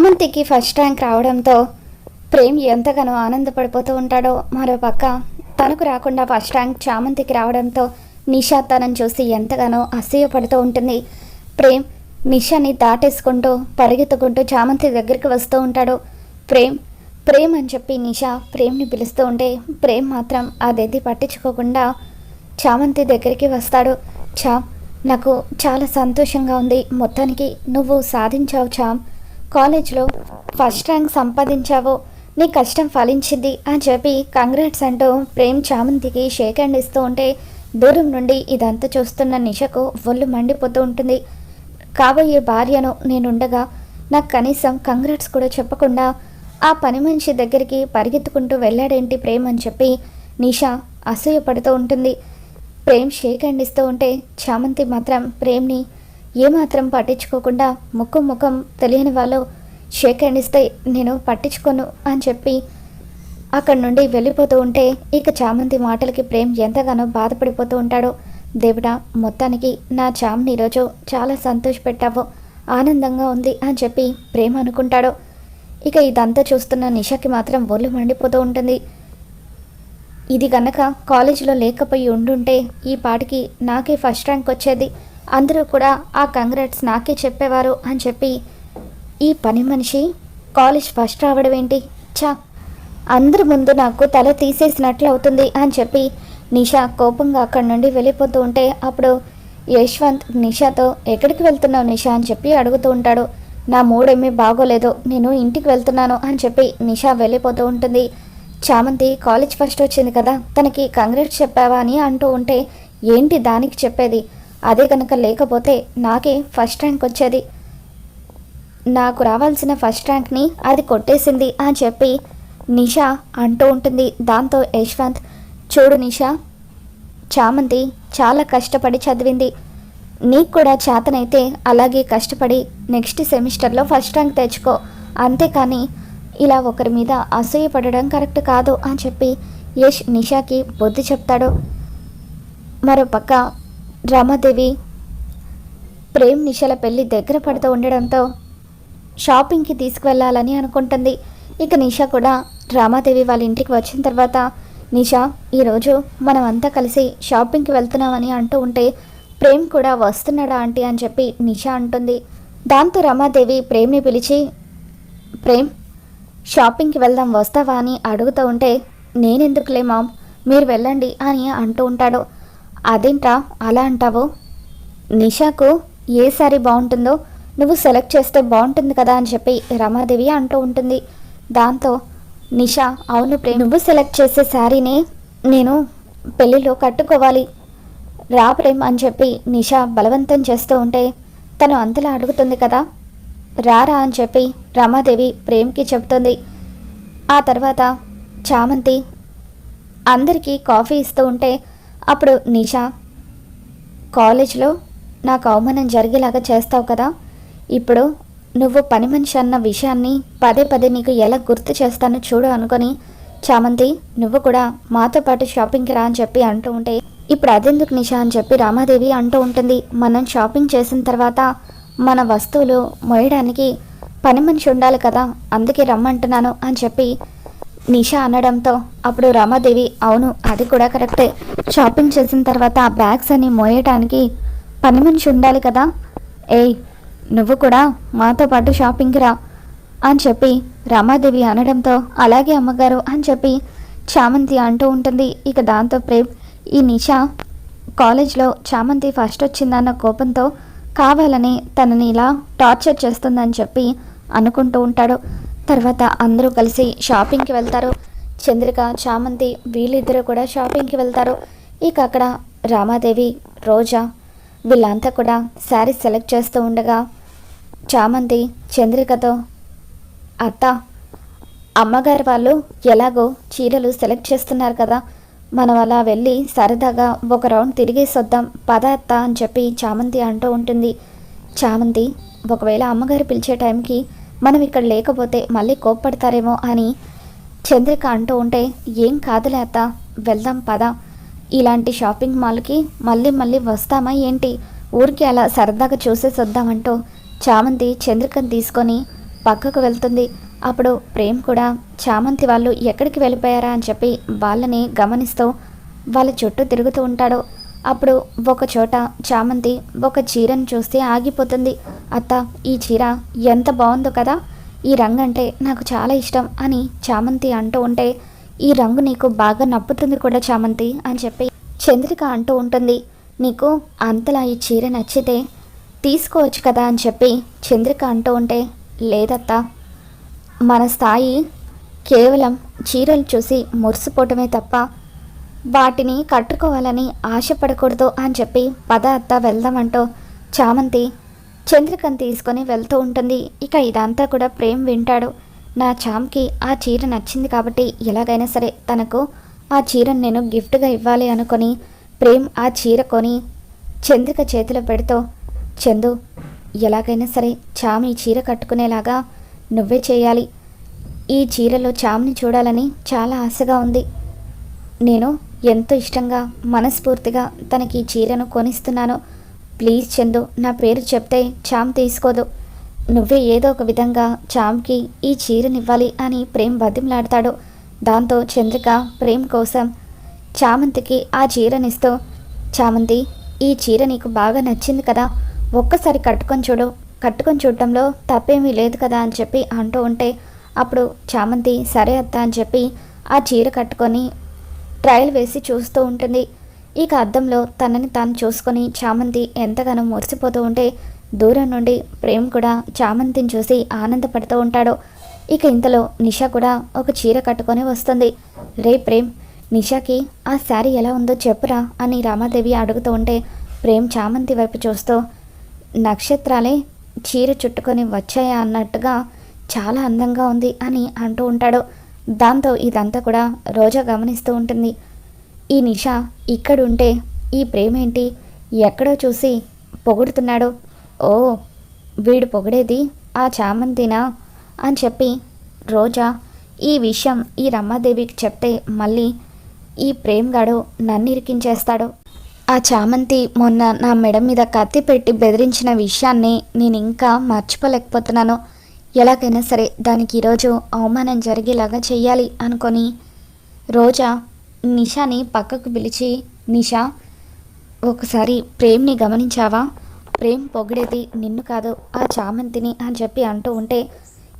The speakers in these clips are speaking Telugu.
చామంతికి ఫస్ట్ ర్యాంక్ రావడంతో ప్రేమ్ ఎంతగానో ఆనందపడిపోతూ ఉంటాడో మరో పక్క తనకు రాకుండా ఫస్ట్ ర్యాంక్ చామంతికి రావడంతో నిషా తనని చూసి ఎంతగానో అసూయపడుతూ ఉంటుంది. ప్రేమ్ నిషాని దాటేసుకుంటూ పరిగెత్తుకుంటూ చామంతి దగ్గరికి వస్తూ ఉంటాడు. ప్రేమ్ ప్రేమ్ అని చెప్పి నిషా ప్రేమ్ని పిలుస్తూ ఉంటే ప్రేమ్ మాత్రం అదేది పట్టించుకోకుండా చామంతి దగ్గరికి వస్తాడు. చా నాకు చాలా సంతోషంగా ఉంది. మొత్తానికి నువ్వు సాధించావు చామ్ కాలేజ్లో ఫస్ట్ ర్యాంక్ సంపాదించావు నీ కష్టం ఫలించింది అని చెప్పి కంగ్రాట్స్ అంటూ ప్రేమ్ చామంతికి షేక్ హ్యాండ్ ఇస్తూ ఉంటే దూరం నుండి ఇదంతా చూస్తున్న నిషకు ఒళ్ళు మండిపోతూ ఉంటుంది. కాబోయే భార్యను నేనుండగా నాకు కనీసం కంగ్రాట్స్ కూడా చెప్పకుండా ఆ పని మనిషి దగ్గరికి పరిగెత్తుకుంటూ వెళ్ళాడేంటి ప్రేమ్ అని చెప్పి నిషా అసూయపడుతూ ఉంటుంది. ప్రేమ్ షేక్ హ్యాండ్ ఇస్తూ ఉంటే చామంతి మాత్రం ప్రేమ్ని ఏమాత్రం పట్టించుకోకుండా ముఖం ముఖం తెలియని వాళ్ళు షేక్ హ్యాండ్ ఇస్తే నేను పట్టించుకోను అని చెప్పి అక్కడి నుండి వెళ్ళిపోతూ ఉంటే ఇక చామంతి మాటలకి ప్రేమ్ ఎంతగానో బాధపడిపోతూ ఉంటాడో దేవుడా మొత్తానికి నా చామ్ని ఈరోజు చాలా సంతోషపెట్టావు ఆనందంగా ఉంది అని చెప్పి ప్రేమ అనుకుంటాడు. ఇక ఇదంతా చూస్తున్న నిషాకి మాత్రం ఒళ్ళు మండిపోతూ ఉంటుంది. ఇది గనక కాలేజీలో లేకపోయి ఉండుంటే ఈ పాటికి నాకే ఫస్ట్ ర్యాంక్ వచ్చేది. అందరూ కూడా ఆ కంగ్రాట్స్ నాకే చెప్పేవారు అని చెప్పి ఈ పని మనిషి కాలేజ్ ఫస్ట్ రావడం ఏంటి? చా అందరి ముందు నాకు తల తీసేసినట్లు అవుతుంది అని చెప్పి నిషా కోపంగా అక్కడి నుండి వెళ్ళిపోతూ ఉంటే అప్పుడు యశ్వంత్ నిషాతో ఎక్కడికి వెళ్తున్నావు నిషా? అని చెప్పి అడుగుతూ ఉంటాడు. నా మూడేమీ బాగోలేదు. నేను ఇంటికి వెళ్తున్నాను అని చెప్పి నిషా వెళ్ళిపోతూ ఉంటుంది. చామంతి కాలేజ్ ఫస్ట్ వచ్చింది కదా తనకి కంగ్రాట్స్ చెప్పావా? అని అంటూ ఉంటే ఏంటి దానికి చెప్పేది? అదే కనుక లేకపోతే నాకే ఫస్ట్ ర్యాంక్ వచ్చేది. నాకు రావాల్సిన ఫస్ట్ ర్యాంక్ని అది కొట్టేసింది అని చెప్పి నిషా అంటూ ఉంటుంది. దాంతో యశ్వంత్ చూడు నిషా చామంతి చాలా కష్టపడి చదివింది. నీకు కూడా చేతనైతే అలాగే కష్టపడి నెక్స్ట్ సెమిస్టర్లో ఫస్ట్ ర్యాంక్ తెచ్చుకో. అంతేకాని ఇలా ఒకరి మీద అసూయపడడం కరెక్ట్ కాదు అని చెప్పి యష్ నిషాకి బుద్ధి చెప్తాడు. మరోపక్క రమాదేవి ప్రేమ్ నిషాల పెళ్ళి దగ్గర పడుతూ ఉండడంతో షాపింగ్కి తీసుకువెళ్ళాలని అనుకుంటుంది. ఇక నిషా కూడా రామాదేవి వాళ్ళ ఇంటికి వచ్చిన తర్వాత నిషా ఈరోజు మనం అంతా కలిసి షాపింగ్కి వెళ్తున్నామని అంటూ ఉంటే ప్రేమ్ కూడా వస్తున్నాడా ఆంటీ? అని చెప్పి నిషా అంటుంది. దాంతో రమాదేవి ప్రేమ్ని పిలిచి ప్రేమ్ షాపింగ్కి వెళ్దాం వస్తావా? అని అడుగుతూ ఉంటే నేనెందుకులే మామ్ మీరు వెళ్ళండి అని అంటూ ఉంటాడు. అదేంట్రా? అలా అంటావు? నిషాకు ఏ శారీ బాగుంటుందో నువ్వు సెలెక్ట్ చేస్తే బాగుంటుంది కదా అని చెప్పి రమాదేవి అంటూ ఉంటుంది. దాంతో నిషా అవును ప్రేమ్ నువ్వు సెలెక్ట్ చేసే శారీని నేను పెళ్ళిలో కట్టుకోవాలి. రా ప్రేమ్ అని చెప్పి నిషా బలవంతం చేస్తూ ఉంటే తను అంతలా అడుగుతుంది కదా. రారా అని చెప్పి రమాదేవి ప్రేమ్కి చెబుతుంది. ఆ తర్వాత చామంతి అందరికీ కాఫీ ఇస్తూ ఉంటే అప్పుడు నిషా కాలేజ్లో నాకు అవమానం జరిగేలాగా చేస్తావు కదా. ఇప్పుడు నువ్వు పని మనిషి అన్న విషయాన్ని పదే పదే నీకు ఎలా గుర్తు చేస్తానో చూడు అనుకొని చామంతి నువ్వు కూడా మాతో పాటు షాపింగ్కి రా అని చెప్పి అంటూ ఉంటే ఇప్పుడు అదెందుకు నిషా అని చెప్పి రామాదేవి అంటూ ఉంటుంది. మనం షాపింగ్ చేసిన తర్వాత మన వస్తువులు మోయడానికి పని మనిషి ఉండాలి కదా. అందుకే రమ్మంటున్నాను అని చెప్పి నిషా అనడంతో అప్పుడు రమాదేవి అవును అది కూడా కరెక్టే. షాపింగ్ చేసిన తర్వాత ఆ బ్యాగ్స్ అని మోయటానికి పని మనిషి ఉండాలి కదా. ఏయ్ నువ్వు కూడా మాతో పాటు షాపింగ్కి రా అని చెప్పి రమాదేవి అనడంతో అలాగే అమ్మగారు అని చెప్పి చామంతి అంటూ ఉంటుంది. ఇక దాంతో ప్రేమ్ ఈ నిషా కాలేజ్లో చామంతి ఫస్ట్ వచ్చిందన్న కోపంతో కావాలని తనని ఇలా టార్చర్ చేస్తుందని చెప్పి అనుకుంటూ ఉంటాడు. తర్వాత అందరూ కలిసి షాపింగ్కి వెళ్తారు. చంద్రిక చామంతి వీళ్ళిద్దరూ కూడా షాపింగ్కి వెళ్తారు. ఇక అక్కడ రామాదేవి రోజా వీళ్ళంతా కూడా శారీ సెలెక్ట్ చేస్తూ ఉండగా చామంతి చంద్రికతో అత్త అమ్మగారు వాళ్ళు ఎలాగో చీరలు సెలెక్ట్ చేస్తున్నారు కదా మనం అలా వెళ్ళి సరదాగా ఒక రౌండ్ తిరిగేసి వద్దాం పద అత్త అని చెప్పి చామంతి అంటూ ఉంటుంది. చామంతి ఒకవేళ అమ్మగారు పిలిచే టైంకి మనం ఇక్కడ లేకపోతే మళ్ళీ కోప్పడతారేమో అని చంద్రిక అంటూ ఉంటే ఏం కాదులే అత్త వెళ్దాం పద. ఇలాంటి షాపింగ్ మాల్కి మళ్ళీ మళ్ళీ వస్తామా ఏంటి? ఊరికి అలా సరదాగా చూసేసి వద్దామంటూ చామంతి చంద్రికను తీసుకొని పక్కకు వెళ్తుంది. అప్పుడు ప్రేమ్ కూడా చామంతి వాళ్ళు ఎక్కడికి వెళ్ళిపోయారా? అని చెప్పి వాళ్ళని గమనిస్తూ వాళ్ళ చుట్టూ తిరుగుతూ ఉంటాడు. అప్పుడు ఒక చోట చామంతి ఒక చీరను చూస్తే ఆగిపోతుంది. అత్త ఈ చీర ఎంత బాగుందో కదా! ఈ రంగు అంటే నాకు చాలా ఇష్టం అని చామంతి అంటూ ఉంటే ఈ రంగు నీకు బాగా నప్పుతుంది కూడా చామంతి అని చెప్పి చంద్రిక అంటూ ఉంటుంది. నీకు అంతలా ఈ చీర నచ్చితే తీసుకోవచ్చు కదా అని చెప్పి చంద్రిక అంటూ ఉంటే లేదత్తా మన స్థాయి కేవలం చీరలు చూసి మురిసిపోవటమే తప్ప వాటిని కట్టుకోవాలని ఆశపడకూడదు అని చెప్పి పద అత్త వెళ్దామంటూ చామంతి చంద్రికను తీసుకొని వెళ్తూ ఉంటుంది. ఇక ఇదంతా కూడా ప్రేమ్ వింటాడు. నా చామ్కి ఆ చీర నచ్చింది కాబట్టి ఎలాగైనా సరే తనకు ఆ చీరను నేను గిఫ్ట్గా ఇవ్వాలి అనుకొని ప్రేమ్ ఆ చీర కొని చంద్రిక చేతిలో పెడుతూ చందు ఎలాగైనా సరే చామ్ ఈ చీర కట్టుకునేలాగా నువ్వే చేయాలి. ఈ చీరలో చామ్ని చూడాలని చాలా ఆశగా ఉంది. నేను ఎంతో ఇష్టంగా మనస్ఫూర్తిగా తనకి ఈ చీరను కొనిస్తున్నాను. ప్లీజ్ చందు నా పేరు చెప్తే చామ్ తీసుకోదు. నువ్వే ఏదో ఒక విధంగా చామ్కి ఈ చీరనివ్వాలి అని ప్రేమ్ బతిమలాడతాడు. దాంతో చంద్రిక ప్రేమ్ కోసం చామంతికి ఆ చీరనిస్తూ చామంతి ఈ చీర నీకు బాగా నచ్చింది కదా ఒక్కసారి కట్టుకొని చూడు. కట్టుకొని చూడటంలో తప్పేమీ లేదు కదా అని చెప్పి అంటూ ఉంటే అప్పుడు చామంతి సరే అత్త అని చెప్పి ఆ చీర కట్టుకొని ట్రయల్ వేసి చూస్తూ ఉంటుంది. ఇక అద్దంలో తనని తాను చూసుకొని చామంతి ఎంతగానో మురిసిపోతూ ఉంటే దూరం నుండి ప్రేమ్ కూడా చామంతిని చూసి ఆనందపడుతూ ఉంటాడు. ఇక ఇంతలో నిషా కూడా ఒక చీర కట్టుకొని వస్తుంది. రే ప్రేమ్ నిషాకి ఆ శారీ ఎలా ఉందో చెప్పురా అని రామాదేవి అడుగుతూ ఉంటే ప్రేమ్ చామంతి వైపు చూస్తూ నక్షత్రాలే చీర చుట్టుకొని వచ్చాయా అన్నట్టుగా చాలా అందంగా ఉంది అని అంటూ ఉంటాడు. దాంతో ఇదంతా కూడా రోజా గమనిస్తూ ఉంటుంది. ఈ నిషా ఇక్కడుంటే ఈ ప్రేమేంటి? ఎక్కడో చూసి పొగుడుతున్నాడు. ఓ వీడు పొగిడేది ఆ చామంతినా? అని చెప్పి రోజా ఈ విషయం ఈ రమాదేవికి చెప్తే మళ్ళీ ఈ ప్రేమ్గాడు నన్ను ఇరికించేస్తాడు ఆ చామంతి మొన్న నా మెడ మీద కత్తి పెట్టి బెదిరించిన విషయాన్ని నేను ఇంకా మర్చిపోలేకపోతున్నాను. ఎలాగైనా సరే దానికి ఈరోజు అవమానం జరిగేలాగా చెయ్యాలి అనుకొని రోజా నిషాని పక్కకు పిలిచి నిషా ఒకసారి ప్రేమ్ని గమనించావా? ప్రేమ్ పొగిడేది నిన్ను కాదు ఆ చామంతిని అని చెప్పి అంటూ ఉంటే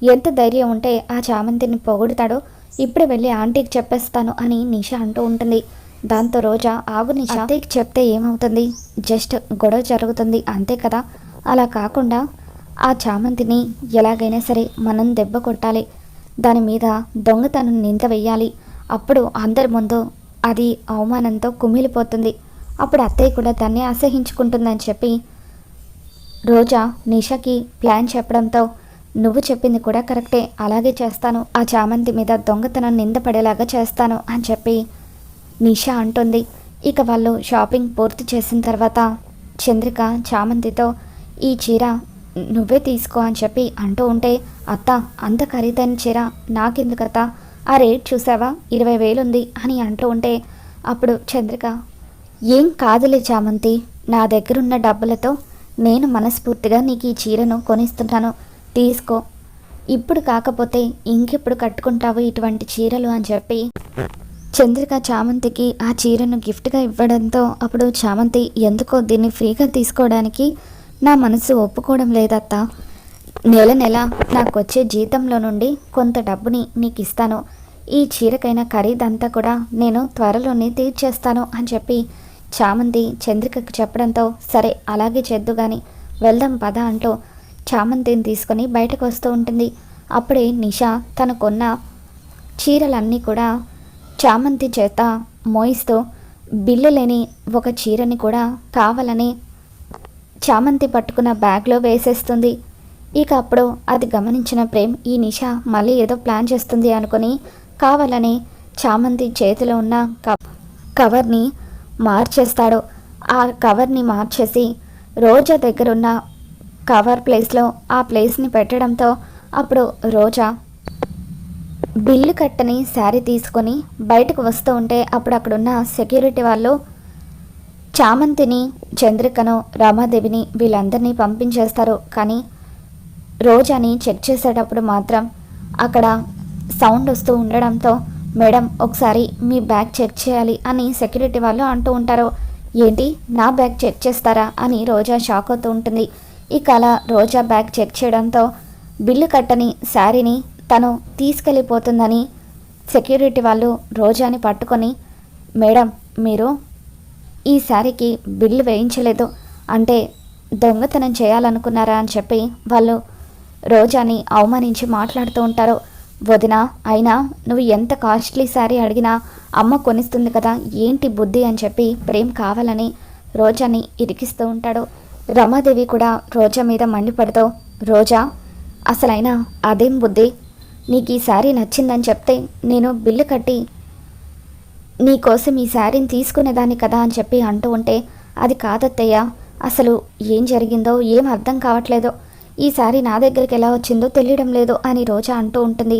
ఎంత ధైర్యం ఉంటే ఆ చామంతిని పొగుడుతాడో ఇప్పుడే వెళ్ళి ఆంటీకి చెప్పేస్తాను అని నిషా అంటూ ఉంటుంది. దాంతో రోజా ఆగు నిషా అత్తయ్యకి చెప్తే ఏమవుతుంది? జస్ట్ గొడవ జరుగుతుంది అంతే కదా? అలా కాకుండా ఆ చామంతిని ఎలాగైనా సరే మనం దెబ్బ కొట్టాలి. దాని మీద దొంగతనం నింద వెయ్యాలి. అప్పుడు అందరి ముందు అది అవమానంతో కుమిలిపోతుంది. అప్పుడు అత్తయ్య కూడా దాన్ని అసహించుకుంటుందని చెప్పి రోజా నిషాకి ప్లాన్ చెప్పడంతో నువ్వు చెప్పింది కూడా కరెక్టే. అలాగే చేస్తాను. ఆ చామంతి మీద దొంగతనం నింద పడేలాగా చేస్తాను అని చెప్పి నిషా అంటుంది. ఇక వాళ్ళు షాపింగ్ పూర్తి చేసిన తర్వాత చంద్రిక చామంతితో ఈ చీర నువ్వే తీసుకో అని చెప్పి అంటూ ఉంటే అత్త అంత ఖరీదైన చీర నాకెందుకత్త? ఆ రేట్ చూసావా? ఇరవై వేలుంది అని అంటూ ఉంటే అప్పుడు చంద్రిక ఏం కాదులే చామంతి నా దగ్గరున్న డబ్బులతో నేను మనస్ఫూర్తిగా నీకు ఈ చీరను కొనిస్తున్నాను తీసుకో. ఇప్పుడు కాకపోతే ఇంకెప్పుడు కట్టుకుంటావు ఇటువంటి చీరలు? అని చెప్పి చంద్రిక చామంతికి ఆ చీరను గిఫ్ట్గా ఇవ్వడంతో అప్పుడు చామంతి ఎందుకో దీన్ని ఫ్రీగా తీసుకోవడానికి నా మనసు ఒప్పుకోవడం లేదత్తా. నెల నెల నాకు వచ్చే జీతంలో నుండి కొంత డబ్బుని నీకు ఇస్తాను ఈ చీరకైన ఖరీదంతా కూడా నేను త్వరలోనే తీర్చేస్తాను అని చెప్పి చామంతి చంద్రికకు చెప్పడంతో సరే అలాగే చేద్దు కానీ వెళ్దాం పద అంటూ చామంతిని తీసుకొని బయటకు వస్తూ ఉంటుంది. అప్పుడే నిషా తనకున్న చీరలన్నీ కూడా చామంతి చేత మోయిస్తూ బిల్లు లేని ఒక చీరని కూడా కావాలని చామంతి పట్టుకున్న బ్యాగ్లో వేసేస్తుంది. ఇక అప్పుడు అది గమనించిన ప్రేమ్ ఈ నిష మళ్ళీ ఏదో ప్లాన్ చేస్తుంది అనుకుని కావాలని చామంతి చేతిలో ఉన్న కవర్ని మార్చేస్తాడు. ఆ కవర్ని మార్చేసి రోజా దగ్గరున్న కవర్ ప్లేస్లో ఆ ప్లేస్ని పెట్టడంతో అప్పుడు రోజా బిల్లు కట్టని శారీ తీసుకొని బయటకు వస్తూ ఉంటే అప్పుడు అక్కడున్న సెక్యూరిటీ వాళ్ళు చామంతిని చంద్రికను రామాదేవిని వీళ్ళందరినీ పంపించేస్తారు. కానీ రోజాని చెక్ చేసేటప్పుడు మాత్రం అక్కడ సౌండ్ వస్తూ ఉండడంతో మేడం ఒకసారి మీ బ్యాగ్ చెక్ చేయాలి అని సెక్యూరిటీ వాళ్ళు అంటూ ఉంటారు. ఏంటి? నా బ్యాగ్ చెక్ చేస్తారా? అని రోజా షాక్ అవుతూ ఉంటుంది. ఇక అలా రోజా బ్యాగ్ చెక్ చేయడంతో బిల్లు కట్టని శారీని తను తీసుకెళ్ళిపోతుందని సెక్యూరిటీ వాళ్ళు రోజాని పట్టుకొని మేడం మీరు ఈ బిల్లు వేయించలేదు. అంటే దొంగతనం చేయాలనుకున్నారా అని చెప్పి వాళ్ళు రోజాని అవమానించి మాట్లాడుతూ ఉంటారు. వదిన అయినా నువ్వు ఎంత కాస్ట్లీ శారీ అడిగినా అమ్మ కొనిస్తుంది కదా ఏంటి బుద్ధి అని చెప్పి ప్రేమ్ కావాలని రోజాని ఇరికిస్తూ ఉంటాడు. రమాదేవి కూడా రోజా మీద మండిపడుతూ రోజా అసలైనా అదేం బుద్ధి? నీకు ఈ శారీ నచ్చిందని చెప్తే నేను బిల్లు కట్టి నీకోసం ఈ శారీని తీసుకునేదాన్ని కదా అని చెప్పి అంటూ ఉంటే అది కాదత్తయ్య. అసలు ఏం జరిగిందో ఏం అర్థం కావట్లేదో ఈ శారీ నా దగ్గరికి ఎలా వచ్చిందో తెలియడం లేదు అని రోజా అంటూ ఉంటుంది.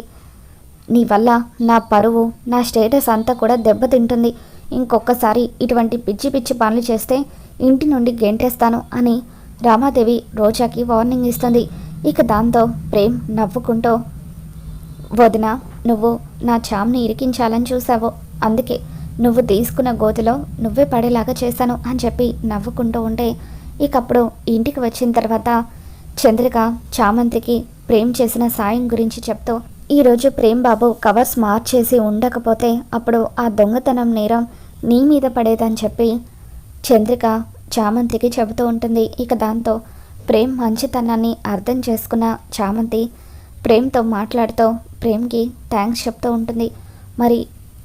నీ వల్ల నా పరువు నా స్టేటస్ అంతా కూడా దెబ్బతింటుంది. ఇంకొకసారి ఇటువంటి పిచ్చి పిచ్చి పనులు చేస్తే ఇంటి నుండి గెంటేస్తాను అని రామాదేవి రోజాకి వార్నింగ్ ఇస్తుంది. ఇక దాంతో ప్రేమ్ నవ్వుకుంటూ వదిన నువ్వు నా చామ్ని ఇరికించాలని చూసావు. అందుకే నువ్వు తీసుకున్న గోతిలో నువ్వే పడేలాగా చేశాను అని చెప్పి నవ్వుకుంటూ ఉంటే ఇకప్పుడు ఇంటికి వచ్చిన తర్వాత చంద్రిక చామంతికి ప్రేమ్ చేసిన సాయం గురించి చెప్తూ ఈరోజు ప్రేమ్ బాబు కవర్స్ మార్చేసి ఉండకపోతే అప్పుడు ఆ దొంగతనం నేరం నీ మీద పడేదని చెప్పి చంద్రిక చామంతికి చెబుతూ ఉంటుంది. ఇక దాంతో ప్రేమ్ మంచితనాన్ని అర్థం చేసుకున్న చామంతి ప్రేమ్తో మాట్లాడుతూ ప్రేమ్కి థ్యాంక్స్ చెప్తూ ఉంటుంది. మరి